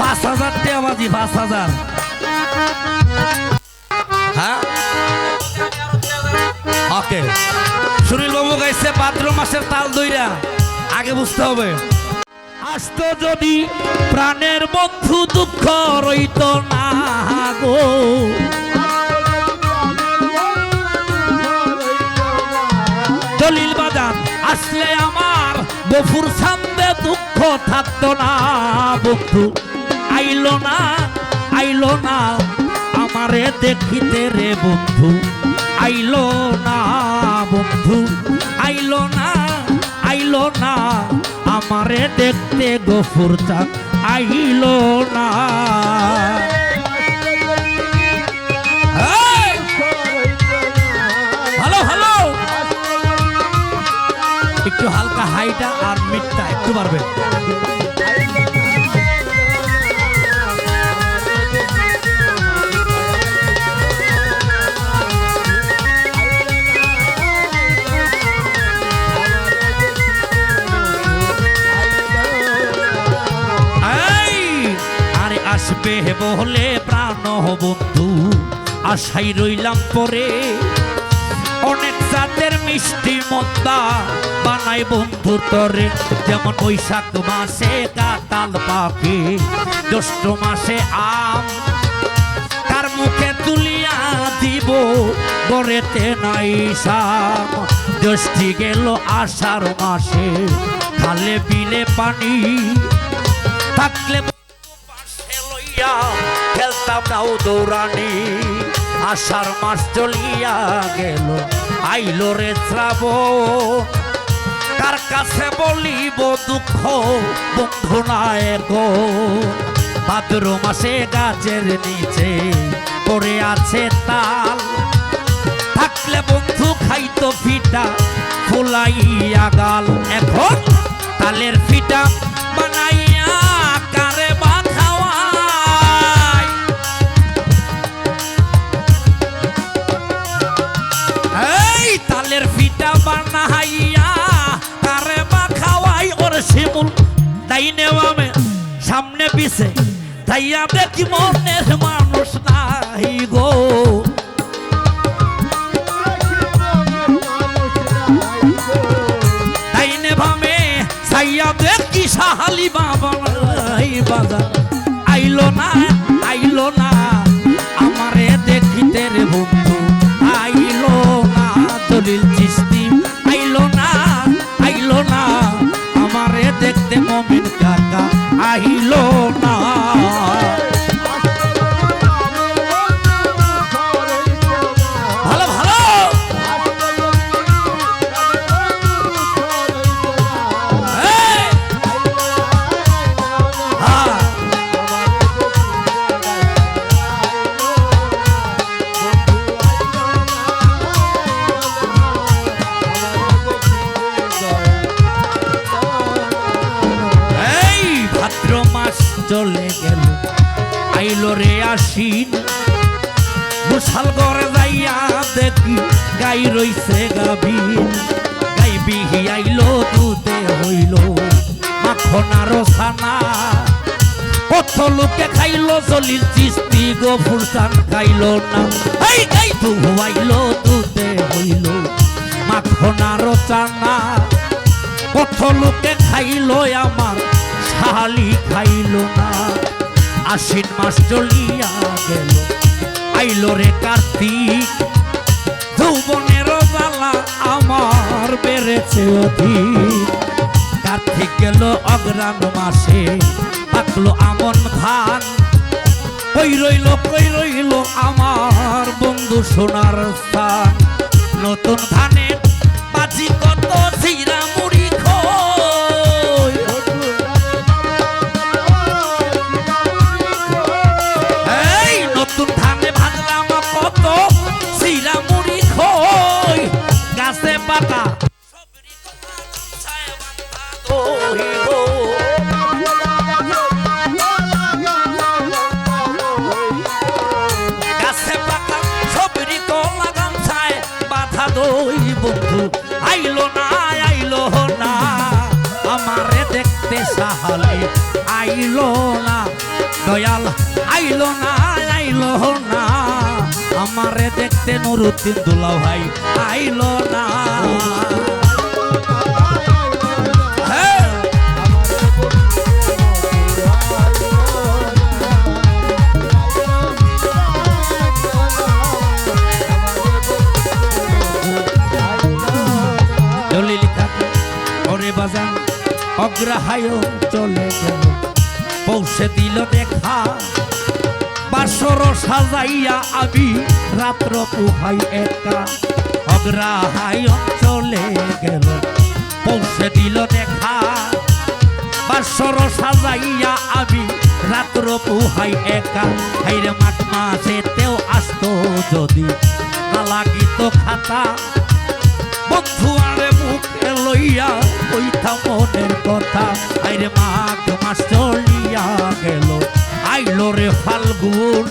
পাঁচ হাজার টাকা বাজি, পাঁচ হাজার। হ্যাঁ? ওকে। সুনীল বাবু গাইছে, ভাদ্র মাসের তাল দইরা। আগে বুঝতে হবে। আসত যদি প্রাণের বন্ধু দুঃখ রইত না গো। দলিল বাজান, আসলে আমার বফুর সামনে দুঃখ থাকতো না বন্ধু। আইলো না আইলো না। আমারে দেখিতে রে বন্ধু, আইলো না বন্ধু। আইলো না আইলো না। আমারে দেখতে গফুর চাঁদ আইলো না। হ্যালো হ্যালো একটু হালকা হাইটা আর মিটটা একটু বাড়বে। বলে প্রাণ বন্ধু আশাই রইলাম পরে। অনেক জাতের মিষ্টি মদ্দা বানাই বন্ধু তরে, যেমন বৈশাখ মাসে কাতাল পাখি জ্যৈষ্ঠ মাসে আম। কার মুখে তুলিয়া দিব গড়েতে নাই সাম। জ্যৈষ্ঠী গেল আষাঢ় মাসে, খালে বিলে পানি, থাকলে লইয়া খেলতাম নাও দৌড়ানি। আষাঢ় মাস চলিয়া গেল, আইলো রে শ্রাবণ। কার কাছে বলিব দুঃখ, বন্ধু নায়ক? ভাদ্র মাসে গাছের নিচে পড়ে আছে তাল। থাকলে বন্ধু খাইতো ফিটা, ফুলাইয়া গাল। এখন তালের ফিটা ডাইনে বামে সামনে পিছে। তাইয়া দেখি মনের মানুষ নাই গো। ডাইনে বামে সাইয়া দেখি সাহালি বাবা বাজার। আইলো না আইলো না, আমারে দেখিতে রে বন্ধু, আইলো না দলিল। মমিন কাকা আইলো না আইলো রে আশিন মুসাল ঘরে যাইয়া দেখি, গাই রইছে গাভীন গাই বিহি আইলো, দুধে হইল, মাখন আরও সানা কত লোকে খাইলো, জলিল চিস্তি গো ফুরসান খাইলো না। এই গাই তু হইল দুধে হইল, মাখন আরও চানা কত লোকে খাইলো, আমার শালি খাইলো না। আশ্বিন মাস চলিয়া গেল। আইলো রে কার্তিক যৌবনের জ্বালা আমার বেড়েছে অধিক। কার্তিক গেল অগ্রাণ মাসে, পাকলো আমন ধান। কই রইল কই রইল আমার বন্ধু সোনার স্থান। নতুন ধানের বন্ধু আইলো না আইলো না। আমারে দেখতে সাহালে আইলো না। দয়াল, আইলো না আইলো না। আমারে দেখতে নুরুদ্দিন দুলা ভাই আইলো না। ওরে বাজান অগ্রাহায় চলে গেল। পৌঁছে দিল দেখা, বাসর সাজাইয়া আমি রাত্র পুহাই একা। অগ্রাহায় চলে গেল, পৌঁছে দিল দেখা, বাসর সাজাইয়া আমি রাত্র পুহাই একা। হাইরে মাঠ মাসেতেও আসতো যদি লাগিত খাতা বন্ধু মুখে লইয়া কইতা মনের কথা। আইরে মাঘ মাস চলিয়া গেল। আইলো রে ফাল্গুন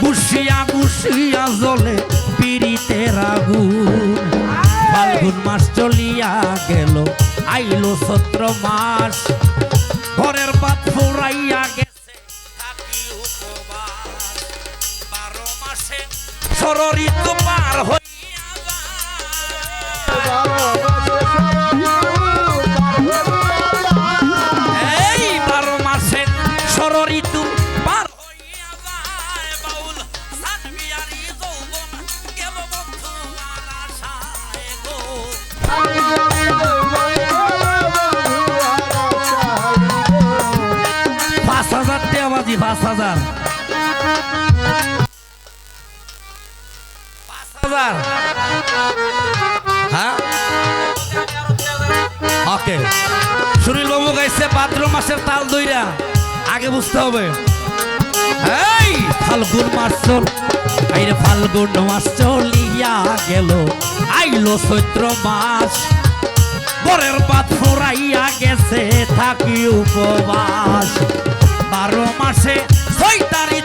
গুছিয়া গুছিয়া জলে পিড়িতের আগুন। ফাল্গুন মাস চলিয়া গেল, আইলো সত্র মাস। ঘরের পাত ফুরাইয়া গেছে সররিত পার হইয়া বাজি পাঁচ হাজার। হ্যাঁ? সুনীল বাবু গাইছে, ভাদ্র মাসের তাল দইরা আগে বুঝতে হবে। এই, ফাল্গুন মাস চল আইরে ফাল্গুন মাস চলিয়া গেল। আইলো চৈত্র মাস। পরের পাত ফুরাইয়া গেছে, থাকি উপবাস। বারো মাসে ছয় তারিখ